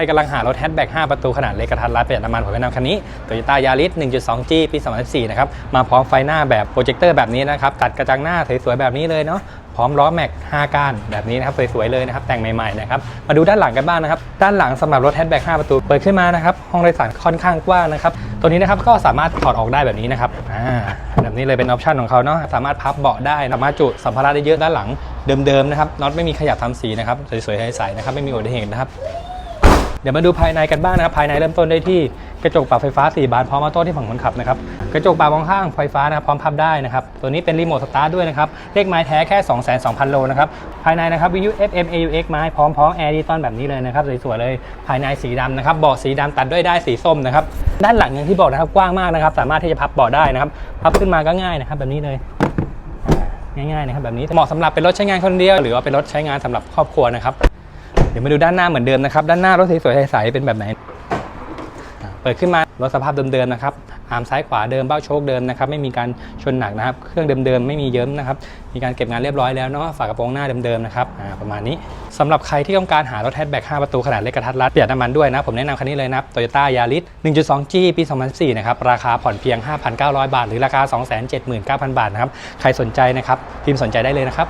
รกำลังหารถแฮชแบ็ก5ประตูขนาดเล็กกระทัดรัดประหยัดน้ำมันผมแนะนำคันนี้ Toyota Yaris 1.2G ปี 2014 นะครับ มาพร้อมไฟหน้าแบบโปรเจคเตอร์แบบนี้นะครับ ตัดกระจังหน้าสวยๆแบบนี้เลยเนาะพร้อมล้อแม็ก 5 ก้านแบบนี้นะครับสวยๆเลยนะครับแต่งใหม่ๆนะครับมาดูด้านหลังกันบ้างนะครับด้านหลังสำหรับรถแฮชแบ็ก5ประตูเปิดขึ้นมานะครับห้องโดยสารค่อนข้างกว้างนะครับตัวนี้นะครับก็สามารถถอดออกได้แบบนี้นะครับอ่าแบบนี้เลยเป็นออปชันของเขาเนาะสามารถพับเบาะได้สามารถจุสัมภาระได้เยอะด้านหลังเดิมๆนะครับน็อตไม่มีขยับทำสีนะครับสวยๆใสๆนะครับไม่มีอุบัติเหตุนะครับ เดี๋ยวมาดูภายในกันบ้างนะครับ ภายในเริ่มต้นได้ที่กระจกปรับไฟฟ้า 4 บานพร้อมออโต้ที่ฝั่งคนขับนะครับ กระจกปรับมองข้างไฟฟ้านะครับพร้อมพับได้นะครับ ตัวนี้เป็นรีโมทสตาร์ทด้วยนะครับ เลขไม้แท้แค่ 22,000 โลนะครับ ภายในนะครับวิทยุ FM AUX ไม้พร้อมพร้อมแอร์ดิตอนแบบนี้เลยนะครับสวยๆเลย ภายในสีดำนะครับ เบาะสีดำตัดด้วยได้ายสีส้มนะครับ ด้านหลังอย่างที่บอกนะครับกว้างมากนะครับ สามารถที่จะพับเบาะได้นะครับ พับขึ้นมาก็ง่ายนะครับ แบบนี้เลยง่ายๆนะครับแบบนี้เหมาะสำหรับเป็นรถใช้งานคนเดียว หรือว่าเป็นรถใช้งานสำหรับครอบครัวนะครับ เดี๋ยวมาดูด้านหน้าเหมือนเดิมนะครับ ด้านหน้ารถสวยๆใสๆเป็นแบบไหน เปิดขึ้นมารถสภาพเดิมๆนะครับ อาร์มซ้ายขวาเดิมเบ้าโชคเดิมนะครับ ไม่มีการชนหนักนะครับ เครื่องเดิมๆไม่มีเยิ้มนะครับ มีการเก็บงานเรียบร้อยแล้วเนาะ ฝากระโปรงหน้าเดิมๆนะครับประมาณนี้สำหรับใครที่ต้องการหารถแฮชแบ็ก5ประตูขนาดเล็กกระทัดรัดประหยัดน้ำมันด้วยนะ ผมแนะนำคันนี้เลยนะ Toyota Yaris 1.2G ปี 2014 นะครับ ราคาผ่อนเพียง 5,900 บาท หรือราคา 279,000 บาทนะครับ ใครสนใจนะครับพิมพ์สนใจได้เลยนะครับ